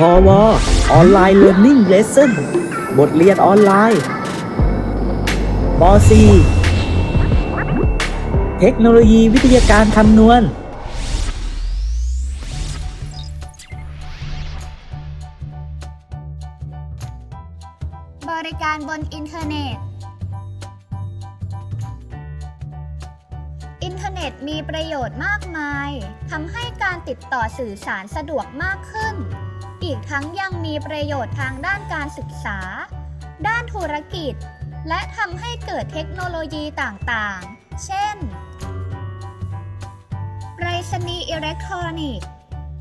พอวออนไลน์เรียน i ิ g เลสเซ่นบทเรียนออนไลน์ป .4 เทคโนโลยีวิทยาการคำนวณ บริการบนอินเทอร์เน็ต ตมีประโยชน์มากมายทำให้การติดต่อสื่อสารสะดวกมากขึ้น อีกทั้งยังมีประโยชน์ทางด้านการศึกษา ด้านธุรกิจ และทำให้เกิดเทคโนโลยีต่างๆ เช่นไปรษณีย์อิเล็กทรอนิกส์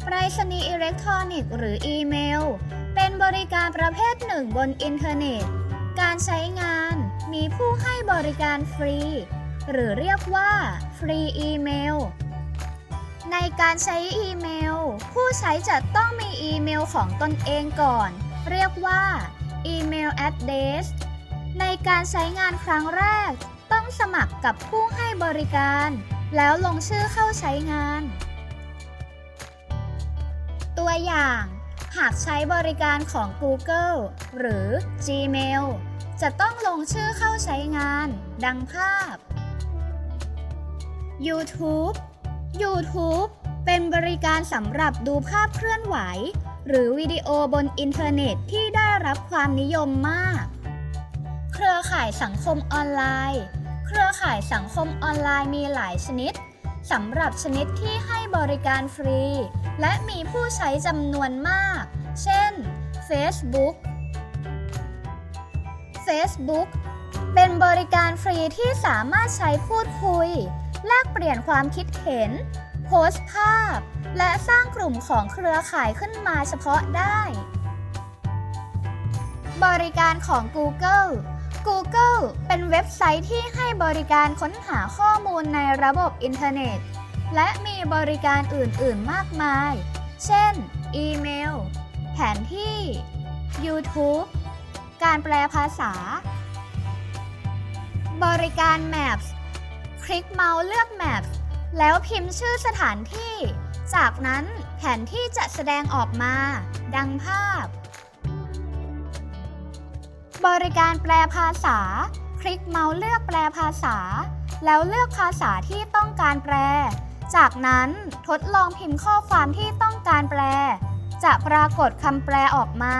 ไปรษณีย์อิเล็กทรอนิกส์หรืออีเมล เป็นบริการประเภทหนึ่งบนอินเทอร์เน็ต การใช้งานมีผู้ให้บริการฟรี หรือเรียกว่าฟรีอีเมลในการใช้อีเมล ผู้ใช้จะต้องมีอีเมลของตนเองก่อน เรียกว่าอีเมล address ในการใช้งานครั้งแรก ต้องสมัครกับผู้ให้บริการ แล้วลงชื่อเข้าใช้งาน ตัวอย่าง หากใช้บริการของ Google หรือ Gmail จะต้องลงชื่อเข้าใช้งาน ดังภาพ YouTube YouTube เป็นบริการสำหรับดูภาพเคลื่อนไหว หรือวิดีโอบนอินเทอร์เน็ตที่ได้รับความนิยมมาก เครือข่ายสังคมออนไลน์ เครือข่ายสังคมออนไลน์มีหลายชนิดสำหรับชนิดที่ให้บริการฟรี และมีผู้ใช้จำนวนมาก เช่น Facebook Facebook เป็นบริการฟรีที่สามารถใช้พูดคุย แลกเปลี่ยนความคิดเห็น โพสต์ภาพ และสร้างกลุ่มของเครือข่ายขึ้นมาเฉพาะได้ บริการของ Google Google เป็นเว็บไซต์ที่ให้บริการค้นหาข้อมูลในระบบอินเทอร์เน็ต และมีบริการอื่น ๆ มากมาย เช่น อีเมล แผนที่ YouTube การแปลภาษา บริการ Maps คลิกเมาส์เลือก Maps แล้วพิมพ์ชื่อสถานที่ จากนั้นแผนที่จะแสดงออกมา ดังภาพ บริการแปลภาษา คลิกเมาส์เลือกแปลภาษา แล้วเลือกภาษาที่ต้องการแปล จากนั้นทดลองพิมพ์ข้อความที่ต้องการแปล จะปรากฏคำแปลออกมา